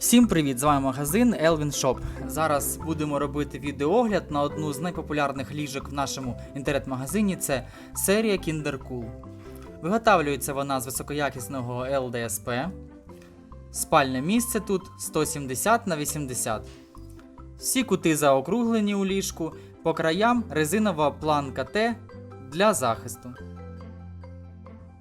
Всім привіт! З вами магазин Elvin Shop. Зараз будемо робити відеогляд на одну з найпопулярних ліжок в нашому інтернет-магазині. Це серія Kinder Cool. Виготовлюється вона з високоякісного LDSP. Спальне місце тут 170 на 80. Всі кути заокруглені у ліжку, по краям резинова планка Т для захисту.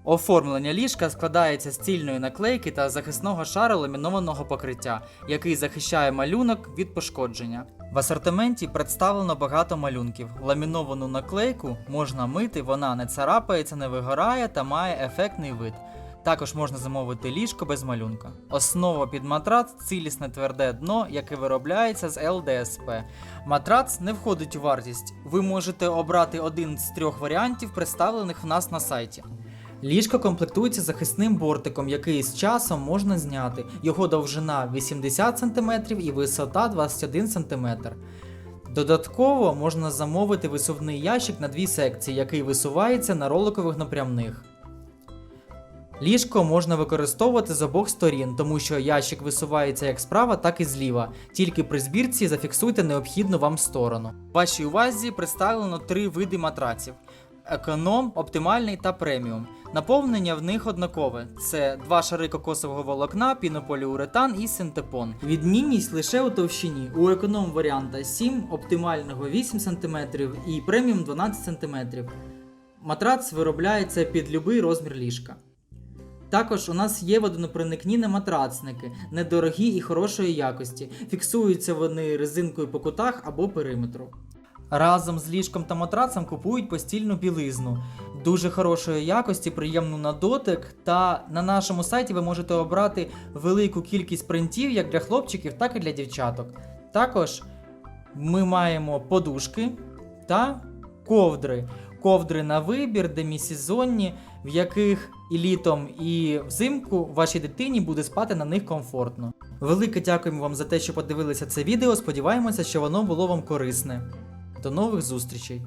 Оформлення ліжка складається з цільної наклейки та захисного шару ламінованого покриття, який захищає малюнок від пошкодження. В асортименті представлено багато малюнків. Ламіновану наклейку можна мити, вона не царапається, не вигорає та має ефектний вид. Також можна замовити ліжко без малюнка. Основа під матрац цілісне тверде дно, яке виробляється з ЛДСП. Матрац не входить у вартість. Ви можете обрати один з трьох варіантів, представлених в нас на сайті. Ліжко комплектується захисним бортиком, який з часом можна зняти. Його довжина 80 см і висота 21 см. Додатково можна замовити висувний ящик на дві секції, який висувається на роликових напрямних. Ліжко можна використовувати з обох сторін, тому що ящик висувається як справа, так і зліва. Тільки при збірці зафіксуйте необхідну вам сторону. В вашій увазі представлено три види матраців: економ, оптимальний та преміум. Наповнення в них однакове: це два шари кокосового волокна, пінополіуретан і синтепон. Відмінність лише у товщині. У економ варіанта 7, оптимального 8 см і преміум 12 см. Матрац виробляється під любий розмір ліжка. Також у нас є водонепроникні матрацники, недорогі і хорошої якості. Фіксуються вони резинкою по кутах або периметру. Разом з ліжком та матрацем купують постільну білизну дуже хорошої якості, приємну на дотик. Та на нашому сайті ви можете обрати велику кількість принтів як для хлопчиків, так і для дівчаток. Також ми маємо подушки та ковдри. Ковдри на вибір, демісезонні, в яких і літом, і взимку вашій дитині буде спати на них комфортно. Велике дякуємо вам за те, що подивилися це відео. Сподіваємося, що воно було вам корисне. До нових зустрічей!